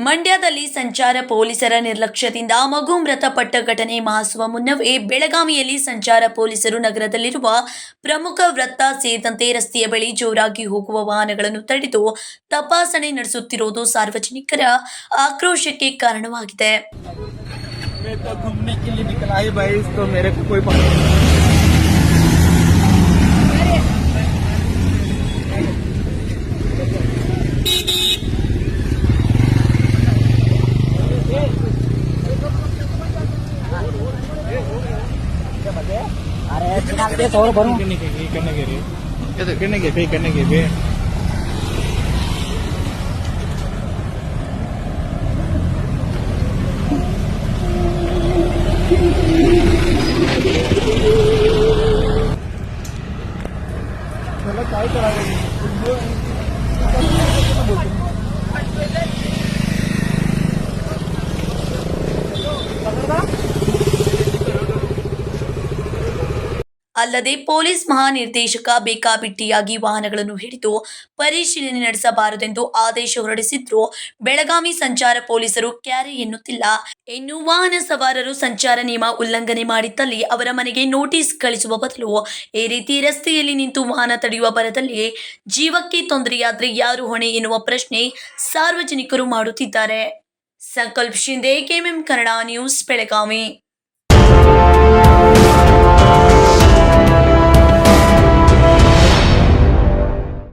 ಮಂಡ್ಯದಲ್ಲಿ ಸಂಚಾರ ಪೊಲೀಸರ ನಿರ್ಲಕ್ಷ್ಯದಿಂದ ಮಗು ಮೃತಪಟ್ಟ ಘಟನೆ ಮಾಸುವ ಮುನ್ನವೇ ಬೆಳಗಾವಿಯಲ್ಲಿ ಸಂಚಾರ ಪೊಲೀಸರು ನಗರದಲ್ಲಿರುವ ಪ್ರಮುಖ ವೃತ್ತ ಸೇರಿದಂತೆ ರಸ್ತೆಯ ಬಳಿ ಜೋರಾಗಿ ಹೋಗುವ ವಾಹನಗಳನ್ನು ತಡೆದು ತಪಾಸಣೆ ನಡೆಸುತ್ತಿರುವುದು ಸಾರ್ವಜನಿಕರ ಆಕ್ರೋಶಕ್ಕೆ ಕಾರಣವಾಗಿದೆ. अरे कितने करने के लिए। तो करने के पे करने के पे चलो चाय चला गई ಅಲ್ಲದೆ ಪೊಲೀಸ್ ಮಹಾನಿರ್ದೇಶಕ ಬೇಕಾಬಿಟ್ಟಿಯಾಗಿ ವಾಹನಗಳನ್ನು ಹಿಡಿದು ಪರಿಶೀಲನೆ ನಡೆಸಬಾರದೆಂದು ಆದೇಶ ಹೊರಡಿಸಿದ್ರು ಬೆಳಗಾವಿ ಸಂಚಾರ ಪೊಲೀಸರು ಕ್ಯಾರೆ ಎನ್ನುತ್ತಿಲ್ಲ. ಇನ್ನು ವಾಹನ ಸವಾರರು ಸಂಚಾರ ನಿಯಮ ಉಲ್ಲಂಘನೆ ಮಾಡಿದ್ದಲ್ಲಿ ಅವರ ಮನೆಗೆ ನೋಟಿಸ್ ಕಳಿಸುವ ಬದಲು ಈ ರೀತಿ ರಸ್ತೆಯಲ್ಲಿ ನಿಂತು ವಾಹನ ತಡೆಯುವ ಬರದಲ್ಲಿ ಜೀವಕ್ಕೆ ತೊಂದರೆಯಾದ್ರೆ ಯಾರು ಹೊಣೆ ಎನ್ನುವ ಪ್ರಶ್ನೆ ಸಾರ್ವಜನಿಕರು ಮಾಡುತ್ತಿದ್ದಾರೆ. Sankalpa Shinde K M M Kannada news, Belagavi.